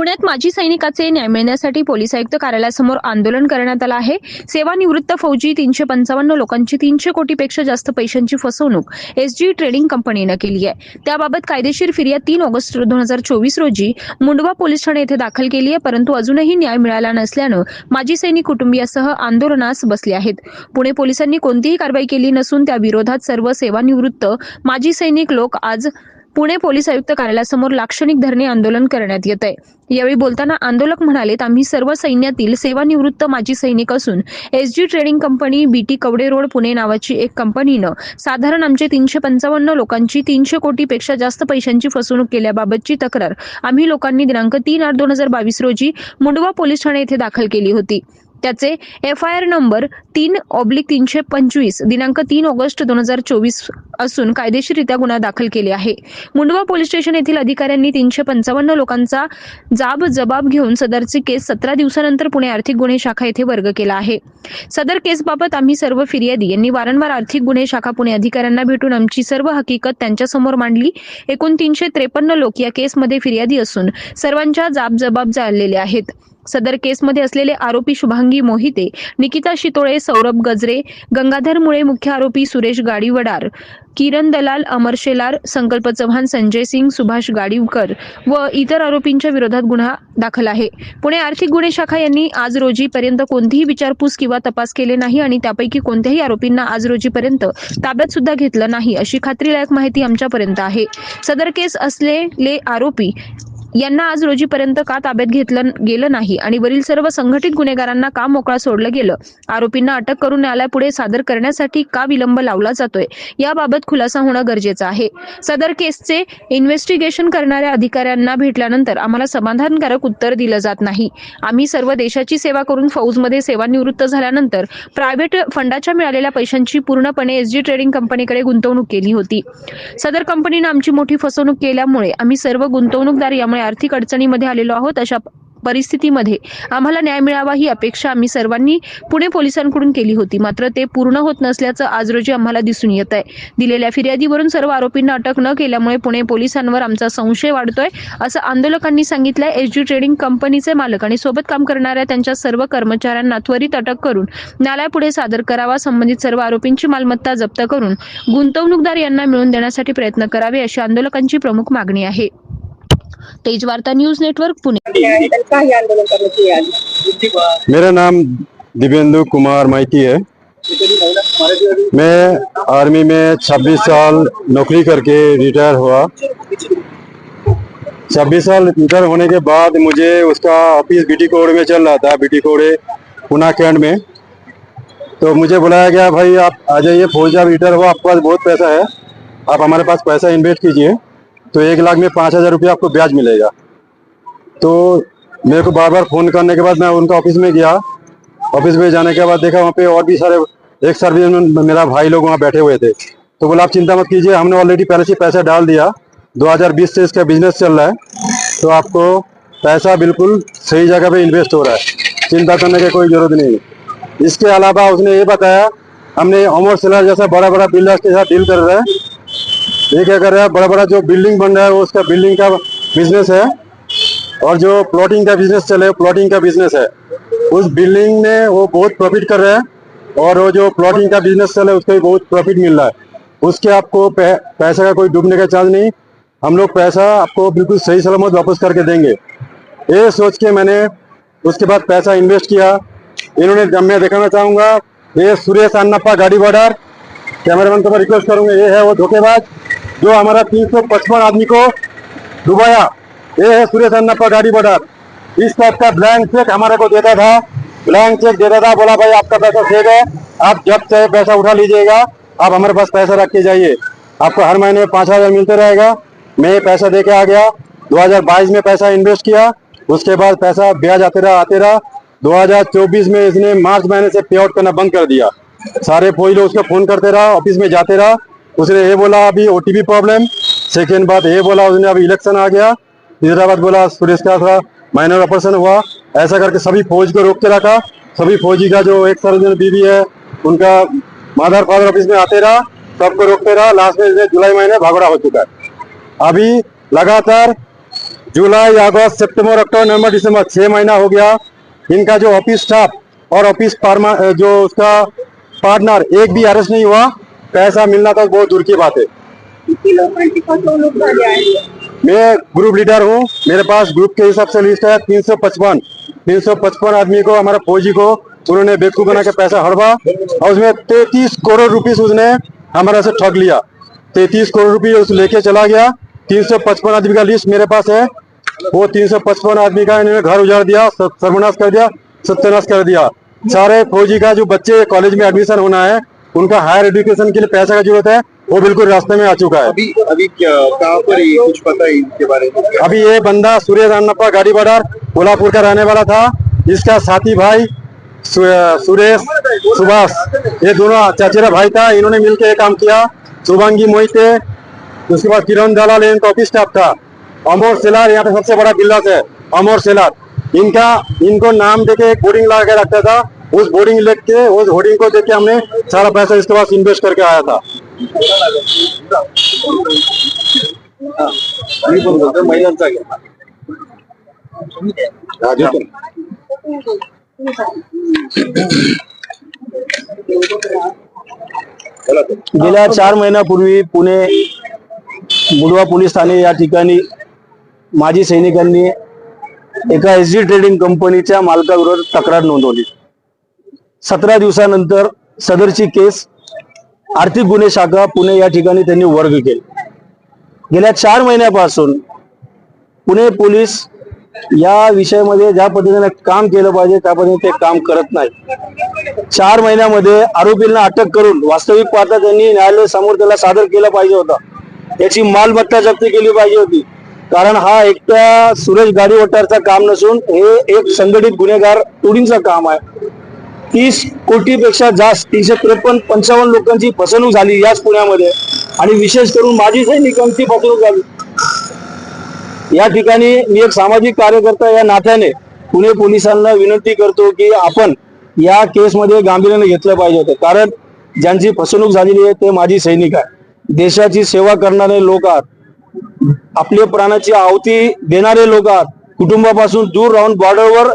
पुण्यात माजी सैनिकाचे न्याय मिळण्यासाठी पोलीस आयुक्त कार्यालयासमोर आंदोलन करण्यात आलं आहे. सेवानिवृत्त फौजी तीनशे पंचावन्न लोकांची तीनशे कोटीपेक्षा जास्त पैशांची फसवणूक एसजी ट्रेडिंग कंपनीनं केली आहे. त्याबाबत कायदेशीर फिर्याद तीन ऑगस्ट दोन हजार चोवीस रोजी मुंडवा पोलीस ठाणे येथे दाखल केली आहे परंतु अजूनही न्याय मिळाला नसल्यानं माजी सैनिक कुटुंबियासह आंदोलनास बसले आहेत. पुणे पोलिसांनी कोणतीही कारवाई केली नसून त्या विरोधात सर्व सेवानिवृत्त माजी सैनिक लोक आज पुणे पोलीस आयुक्त कार्यालयासमोर लाक्षणिक धरणे आंदोलन करण्यात येत आहे. यावेळी बोलताना आंदोलक म्हणालेत आम्ही सर्व सैन्यातील सेवानिवृत्त माजी सैनिक असून S G trading company B T Kawade road Pune नावाची एक कंपनीनं साधारण आमचे तीनशे पंचावन्न लोकांची तीनशे कोटीपेक्षा जास्त पैशांची फसवणूक केल्याबाबतची तक्रार आम्ही लोकांनी दिनांक तीन आठ दोन हजार बावीस रोजी मुंडवा पोलीस ठाणे येथे दाखल केली होती. त्याचे एफ आय आर नंबर तीन ऑब्लिक तीनशे पंचवीस दिनांक तीन ऑगस्ट दोन हजार चोवीस असून कायदेशीररित्या गुन्हा दाखल केले आहे. मुंडवा पोलीस स्टेशन येथील अधिकाऱ्यांनी तीनशे पंचावन्न लोकांचा जाब जबाब घेऊन सदरची केस सतरा दिवसानंतर पुणे आर्थिक गुन्हे शाखा येथे वर्ग केला आहे. सदर केसबाबत आम्ही सर्व फिर्यादी यांनी वारंवार आर्थिक गुन्हे शाखा पुणे अधिकाऱ्यांना भेटून आमची सर्व हकीकत त्यांच्यासमोर मांडली. एकूण तीनशे त्रेपन्न लोक या केसमध्ये फिर्यादी असून सर्वांच्या जाब जबाब जाळलेले आहेत. सदर केसमध्ये असलेले आरोपी शुभांगी मोहिते निकिता शितोळे सौरभ गजरे गंगाधर मुळे मुख्य आरोपी सुरेश गाडीवडार किरण दलाल अमर शेलार संकल्प चव्हाण संजय सिंग सुभाष गाडीवकर व इतर आरोपींच्या विरोधात गुन्हा दाखल आहे. पुणे आर्थिक गुन्हे शाखा यांनी आज रोजीपर्यंत कोणतीही विचारपूस किंवा तपास केले नाही आणि त्यापैकी कोणत्याही आरोपींना आज रोजीपर्यंत ताब्यात सुद्धा घेतलं नाही अशी खात्रीलायक माहिती आमच्यापर्यंत आहे. सदर केस असलेले आरोपी यांना आज रोजीपर्यंत का ताब्यात घेतलं गेलं नाही आणि वरील सर्व संघटित गुन्हेगारांना का मोकळा सोडलं गेलं? आरोपींना अटक करून न्यायालयापुढे सादर करण्यासाठी का विलंब लावला जातोय? याबाबत खुलासा होणं गरजेचं आहे. सदर केसचे इन्व्हेस्टिगेशन करणाऱ्या अधिकाऱ्यांना भेटल्यानंतर आम्हाला समाधानकारक उत्तर दिलं जात नाही. आम्ही सर्व देशाची सेवा करून फौजमध्ये सेवानिवृत्त झाल्यानंतर प्रायव्हेट फंडाच्या मिळालेल्या पैशांची पूर्णपणे एस जी ट्रेडिंग कंपनीकडे गुंतवणूक केली होती. सदर कंपनीनं आमची मोठी फसवणूक केल्यामुळे आम्ही सर्व गुंतवणूकदार यामुळे आर्थिक अडचणीमध्ये आलेलो आहोत. अशा परिस्थितीमध्ये आम्हाला न्याय मिळावा ही अपेक्षा आम्ही सर्वांनी पुणे पोलिसांकडून केली होती. मात्र ते पूर्ण होत नसल्याचं आज रोजी आम्हाला दिसून येत आहे. दिलेल्या फिर्यादीवरून सर्व आरोपींना अटक न केल्यामुळे पुणे पोलिसांवर आमचा संशय वाढतोय असं आंदोलकांनी सांगितलंय. एस जी ट्रेडिंग कंपनीचे मालक आणि सोबत काम करणाऱ्या त्यांच्या सर्व कर्मचाऱ्यांना त्वरित अटक करून न्यायालयापुढे सादर करावा संबंधित सर्व आरोपींची मालमत्ता जप्त करून गुंतवणूकदार यांना मिळवून देण्यासाठी प्रयत्न करावे अशी आंदोलकांची प्रमुख मागणी आहे. तेज वार्ता न्यूज़ नेटवर्क, पुणे। मेरा नाम दिव्येंदु कुमार माइती है। मैं आर्मी में 26 साल नौकरी करके रिटायर हुआ। 26 साल रिटायर होने के बाद मुझे उसका ऑफ़िस बीटी कोड में चल रहा था, बीटी कोड़े पुना कैंट में। तो मुझे बुलाया गया, भाई, आप आ जाइए, फौज आप रिटायर हुआ, आपके पास बहुत पैसा है। आप हमारे पास पैसा इन्वेस्ट कीजिए। तो एक लाख में पाँच हज़ार रुपया आपको ब्याज मिलेगा। तो मेरे को बार बार फ़ोन करने के बाद मैं उनका ऑफ़िस में गया। ऑफ़िस में जाने के बाद देखा वहाँ पे और भी सारे, एक सर्विस में मेरा भाई लोग वहाँ बैठे हुए थे। तो बोला, आप चिंता मत कीजिए, हमने ऑलरेडी पहले से पैसा डाल दिया। 2020 से इसका बिज़नेस चल रहा है। तो आपको पैसा बिल्कुल सही जगह पे इन्वेस्ट हो रहा है। चिंता करने की कोई ज़रूरत नहीं इसके अलावा उसने ये बताया, हमने अमर सेलर जैसा बड़ा बड़ा बिल्डर्स के साथ डील कर रहे हैं। ये क्या कर रहा है बड़ा बड़ा जो बिल्डिंग बन रहा है वो उसका बिल्डिंग का बिज़नेस है। और जो प्लॉटिंग का बिज़नेस चले प्लॉटिंग का बिज़नेस है। उस बिल्डिंग में वो बहुत प्रॉफिट कर रहे हैं और वो जो प्लॉटिंग का बिज़नेस चले उसका भी बहुत प्रॉफिट मिल रहा है। उसके आपको पै, पैसे का कोई डूबने का चांस नहीं। हम लोग पैसा आपको बिल्कुल सही सलामत वापस करके देंगे। ये सोच के मैंने उसके बाद पैसा इन्वेस्ट किया। इन्होंने मैं दिखाना चाहूँगा ये सुरेश अन्नप्पा गाड़ी बॉर्डर। कैमरामैन को मैं रिक्वेस्ट करूँगा ये है वो धोखेबाज। जो हमारा तीन सौ पचपन आदमी को डुबाया, ये है सुरेश अन्नप्पा गाड़ी बॉर्डर इस टाइप का ब्लैंक चेक हमारे को देता था। ब्लैंक चेक देता था, बोला, भाई, आपका पैसा सेव है। आप जब चाहे पैसा उठा लीजिएगा। आप हमारे पास पैसा रख के जाइए। आपको हर महीने पाँच हज़ार मिलते रहेगा। मैं ये पैसा दे के आ गया। 2022 में पैसा इन्वेस्ट किया। उसके बाद पैसा ब्याज आते रहा आते रहा। 2024 में इसने मार्च महीने से पे आउट करना बंद कर दिया। सारे फौजी लोग उसको फ़ोन करते रहा ऑफ़िस में जाते रहा। उसने ये बोला, अभी ओटीपी प्रॉब्लम सेकेंड बात ये बोला, उसने अभी इलेक्शन आ गया. तीसरा बात बोला, सुरेश का थोड़ा माइनर ऑपरेशन हुआ। ऐसा करके सभी फौज को रोक के रखा। सभी फौजी का जो एक सर्जन बीवी है, उनका मदर फादर ऑफ़िस में आते रहा। सबको रोकते रहा। लास्ट में जुलाई महीने भागड़ा हो चुका है। अभी लगातार जुलाई, अगस्त, सितंबर, अक्टूबर, नवंबर, दिसंबर छह महीना हो गया। इनका जो ऑफ़िस स्टाफ और ऑफ़िस जो उसका पार्टनर एक भी अरेस्ट नहीं हुआ। पैसा मिलना तो बहुत दूर की बात है। मैं ग्रुप लीडर हूँ मेरे पास ग्रुप के हिसाब से लिस्ट है तीन सौ पचपन। तीन सौ पचपन आदमी को हमारा फौजी को उन्होंने बेवकूफ़ बना के पैसा हड़वा और उसमें तैतीस करोड़ रुपीस उसने हमारा से ठग लिया। तैतीस करोड़ रुपये उस लेके चला गया। तीन सौ पचपन आदमी का लिस्ट मेरे पास है। वो तीन सौ पचपन आदमी का इन्होंने घर उजाड़ दिया सर्वनाश कर दिया सत्यानाश कर दिया। सारे फौजी का जो बच्चे कॉलेज में एडमिशन होना है उनका हायर एजुकेशन के लिए पैसा का ज़रूरत है वो बिल्कुल रास्ते में आ चुका है। अभी अभी क्या कहाँ पर ये कुछ पता है इसके बारे में? अभी ये बंदा सुरेश अन्नप्पा गाड़ी बाज़ार कोल्हापुर का रहने वाला था इसका साथी भाई सुरेश सुभाष ये दोनों चाचेरा भाई था इन्होंने मिलकर ये काम किया। शुभांगी मोहिते उसके बाद किरण दलाल इनका ऑफ़िस स्टाफ था। अमोर सेलार यहाँ पे सबसे बड़ा बिल्डर है अमोर सेलार। इनका इनको नाम देके एक बोर्डिंग लगा के रखता था उस बोर्डिंग लेख के, उस होर्डिंग को देख के हमने सारा पैसा इसके पास इन्वेस्ट करके आया था महिलांचा. गेल्या चार महिन्यापूर्वी पुणे बुडवा पोलीस ठाणे या ठिकाणी माजी सैनिकांनी एका एस जी ट्रेडिंग कंपनीच्या मालकाविरोधात तक्रार नोंदवली सतरा दिवसानंतर सदरची केस आर्थिक गुन्हे शाखा पुणे या ठिकाणी त्यांनी वर्ग केली. गेल्या चार महिन्यापासून पुणे पोलीस या विषयामध्ये ज्या पद्धतीने काम केलं पाहिजे त्या पद्धतीने ते काम करत नाही चार महिन्यामध्ये आरोपींना अटक करून वास्तविक पाहता त्यांनी न्यायालय समोर त्याला सादर केलं पाहिजे होता. त्याची मालमत्ता जप्त केली पाहिजे होती. कारण हा एकट्या सुरेश गाडीवटारचा काम नसून हे एक संघटित गुन्हेगार टोळींचं काम आहे. तीस कोटीपेक्षा जास्त तीनशे त्रेपन्न पंचावन्न लोकांची फसवणूक झाली याच पुण्यामध्ये. आणि विशेष करून माझी सैनिकांची फसवणूक झाली. या ठिकाणी मी एक सामाजिक कार्यकर्ता या नात्याने पुणे पोलिसांना विनंती करतो की आपण या केसमध्ये गांभीर्याने घेतलं पाहिजे होतं. कारण ज्यांची फसवणूक झालेली आहे ते माझी सैनिक आहे देशाची सेवा करणारे लोक आहात. आपल्या प्राणाची आहुती देणारे लोक आहात. कुटुंबापासून दूर राहून बॉर्डरवर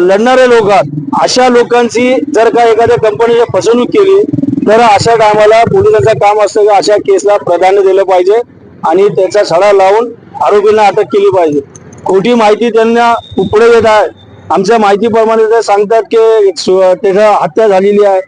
लढणारे लोक आहात. अशा लोकांची जर का एखाद्या कंपनीने फसवणूक केली तर अशा टायमाला पोलिसांचं काम असतं की? अशा केसला प्राधान्य दिलं पाहिजे आणि त्याचा सडा लावून आरोपींना अटक केली पाहिजे. खोटी माहिती त्यांना पुढे येत आहे. आमच्या माहितीप्रमाणे ते सांगतात की त्याच्या हत्या झालेली आहे.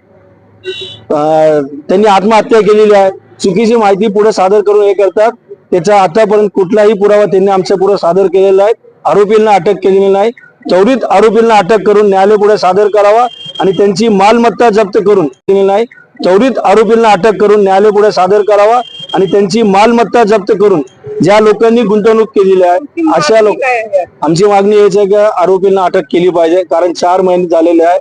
त्यांनी आत्महत्या केलेली आहे. चुकीची माहिती पुढे सादर करून हे करतात. त्याचा आतापर्यंत कुठलाही पुरावा त्यांनी आमच्या पुढे सादर केलेला आहे आरोपींना अटक केलेली नाही. त्वरित आरोपींना अटक करून न्यायालय पुढे सादर करावा आणि त्यांची मालमत्ता जप्त करून नाही. त्वरित आरोपींना अटक करून न्यायालय पुढे सादर करावा आणि त्यांची मालमत्ता जप्त करून ज्या लोकांनी गुंतवणूक केलेली आहे अशा लोक? आमची मागणी यायची आहे की आरोपींना अटक केली पाहिजे कारण चार महिने झालेले आहे.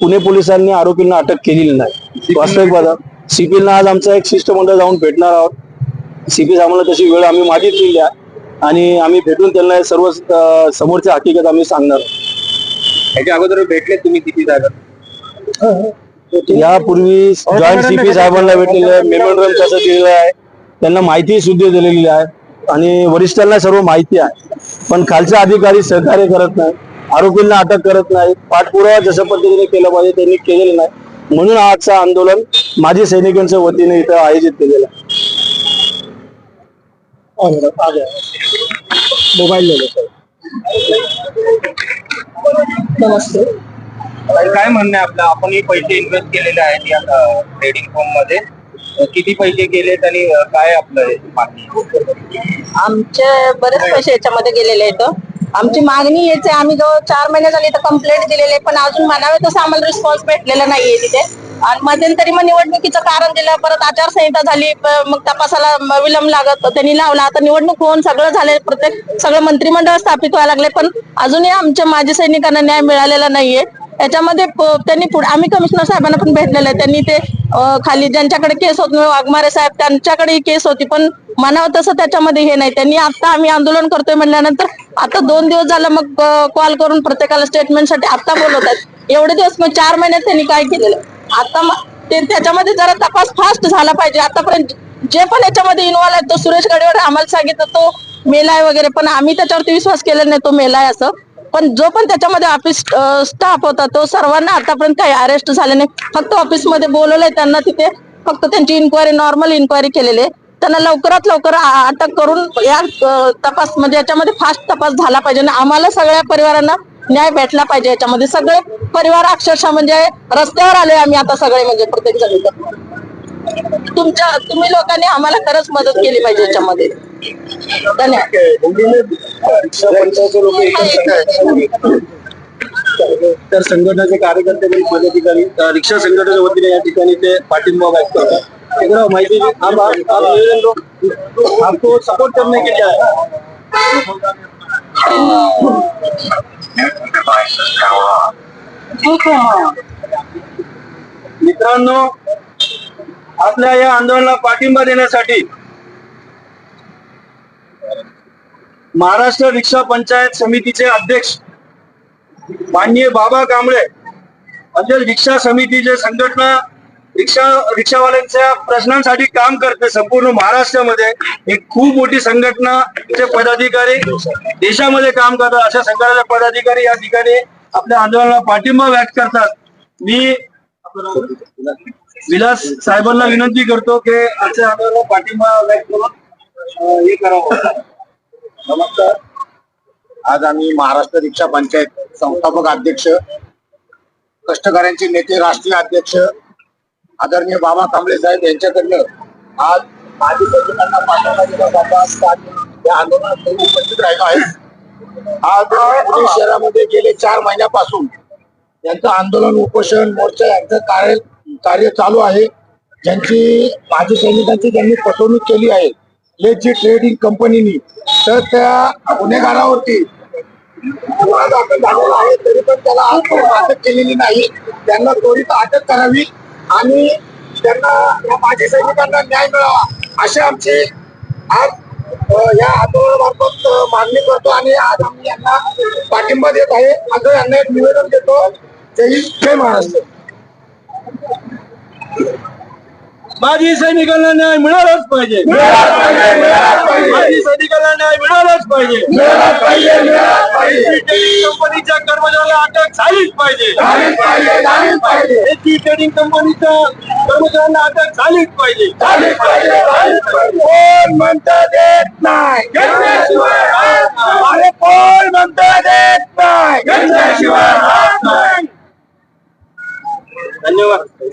पुणे पोलिसांनी आरोपींना अटक केलेली नाही. वास्तविक पाहता सीपीला आज आमचा एक शिष्टमंडळ जाऊन भेटणार आहोत. सीपी आम्हाला तशी वेळ आम्ही मागितलेली आहे. आणि आम्ही भेटून त्यांना हे सर्व अं, समोरची हकीकत आम्ही सांगणार. याच्या अगोदर भेटले तुम्ही किती जागा? यापूर्वी जॉईंट सीपी साहेबांना भेटलेलं आहे मेमोरंडम कसं दिलेलं आहे त्यांना माहिती सुद्धा दिलेली आहे आणि वरिष्ठांना सर्व माहिती आहे. पण खालचे अधिकारी सहकार्य करत नाही आरोपींना अटक करत नाही पाठपुरावा जशा पद्धतीने केला पाहिजे त्यांनी केलेलं नाही. म्हणून आजचं आंदोलन माजी सैनिकांच्या वतीने इथं आयोजित केलेलं आहे. मोबाईल नमस्ते. काय म्हणणं आहे आपलं? आपण हे पैसे इन्व्हेस्ट केलेले आहेत या ट्रेडिंग फर्ममध्ये. किती पैसे गेलेत आणि काय आपलं हे मागणी आमचे बरेच पैसे याच्यामध्ये गेलेले आहेत आमची मागणी याचे आम्ही जवळ चार महिने झाले तर कंप्लेंट दिलेली आहे पण अजून म्हणावे तसं आम्हाला रिस्पॉन्स भेटलेला नाहीये तिथे. आणि मध्यंतरी मग निवडणुकीचं कारण दिलं परत आचारसंहिता झाली मग तपासाला विलंब लागत त्यांनी लावला. आता निवडणूक होऊन सगळं झालंय प्रत्येक सगळं मंत्रिमंडळ स्थापित व्हायला लागले पण अजूनही आमच्या माजी सैनिकांना न्याय मिळालेला नाहीये. याच्यामध्ये त्यांनी पुढे आम्ही कमिशनर साहेबांना पण भेटलेलं आहे. त्यांनी ते खाली ज्यांच्याकडे केस होत वाघमारे साहेब त्यांच्याकडे केस होती पण म्हणावं तसं त्याच्यामध्ये हे नाही. त्यांनी आता आम्ही आंदोलन करतोय म्हणल्यानंतर आता दोन दिवस झालं मग कॉल करून प्रत्येकाला स्टेटमेंटसाठी आता बोलवतात. एवढे दिवस मग चार महिन्यात त्यांनी काय केलेलं? आता ते त्याच्यामध्ये जरा तपास फास्ट झाला पाहिजे. आतापर्यंत जे पण याच्यामध्ये इन्व्हॉल्व आहे तो सुरेश गडेवर आम्हाला सांगितलं तो मेलाय वगैरे पण आम्ही त्याच्यावरती विश्वास केला नाही तो मेलाय असं. पण जो पण त्याच्यामध्ये ऑफिस स्टाफ होता तो सर्वांना आतापर्यंत काही अरेस्ट झाले नाही. फक्त ऑफिसमध्ये बोलवलंय त्यांना तिथे. फक्त त्यांची इन्क्वायरी नॉर्मल इन्क्वायरी केलेली आहे. त्यांना लवकरात लवकर अटक करून या तपास म्हणजे याच्यामध्ये फास्ट तपास झाला पाहिजे. आणि आम्हाला सगळ्या परिवारांना न्याय भेटला पाहिजे याच्यामध्ये. सगळे परिवार अक्षरशः म्हणजे रस्त्यावर आले आम्ही आता सगळे म्हणजे प्रत्येक जण. तुमच्या तुम्ही लोकांनी आम्हाला खरंच मदत केली पाहिजे याच्यामध्ये. धन्यवाद. तर संघटनेचे कार्यकर्ते आणि पदाधिकारी रिक्षा संघटनेच्या वतीने या ठिकाणी ते पाठिंबा व्यक्त करतात. माहिती हम आपको सपोर्ट करने के लिए मित्रांनो आपल्या या आंदोलनाला पाठिंबा देण्यासाठी महाराष्ट्र रिक्षा पंचायत समितीचे अध्यक्ष माननीय बाबा कांबळे म्हणजे रिक्षा समितीचे संघटना रिक्षा रिक्षावाल्यांच्या प्रश्नांसाठी काम करते संपूर्ण महाराष्ट्रामध्ये. एक खूप मोठी संघटना चे पदाधिकारी देशामध्ये काम करतात. अशा संघटनाचे पदाधिकारी या ठिकाणी आपल्या आंदोलनाला पाठिंबा व्यक्त करतात. मी विलास साहेबांना विनंती करतो की आजच्या आंदोलनाला पाठिंबा व्यक्त करून हे करावं. नमस्कार. आज आम्ही महाराष्ट्र रिक्षा पंचायत संस्थापक अध्यक्ष कष्टकऱ्यांचे नेते राष्ट्रीय अध्यक्ष आदरणीय बाबा कांबळे साहेब यांच्याकडनं आज माजी सैनिकांना पाठिंबा दिला जाता. या आंदोलनात उपस्थित राहिलो आहे आज पुणे शहरामध्ये गेले चार महिन्यापासून यांचं आंदोलन उपोषण मोर्चा यांचं कार्य कार्य चालू आहे. ज्यांची माजी सैनिकांची त्यांनी फसवणूक केली आहे. लेजी ट्रेडिंग कंपनीनी. तर त्या गुन्हेगारावरती गुन्हा दाखल झालेला आहे. तरी पण त्याला अटक केलेली नाही. त्यांना त्वरित अटक करावी. आणि त्यांना या माजी सैनिकांना न्याय मिळावा अशी आमची आज या आंदोलनामार्फत मागणी करतो आणि आज आम्ही यांना पाठिंबा देत आहे. आता यांना एक निवेदन देतो. जय हिंद जय महाराष्ट्र. माजी सैनिकांना न्याय मिळालाच पाहिजे. माजी सैनिकांना न्याय मिळालाच पाहिजे. कंपनीच्या कर्मचाऱ्याला अटक झालीच पाहिजे. एसटी ट्रेडिंग कंपनीच्या कर्मचाऱ्यांना अटक झालीच पाहिजे. कोण म्हणतं देत नाही? अरे कोण म्हणतं देत नाही. धन्यवाद.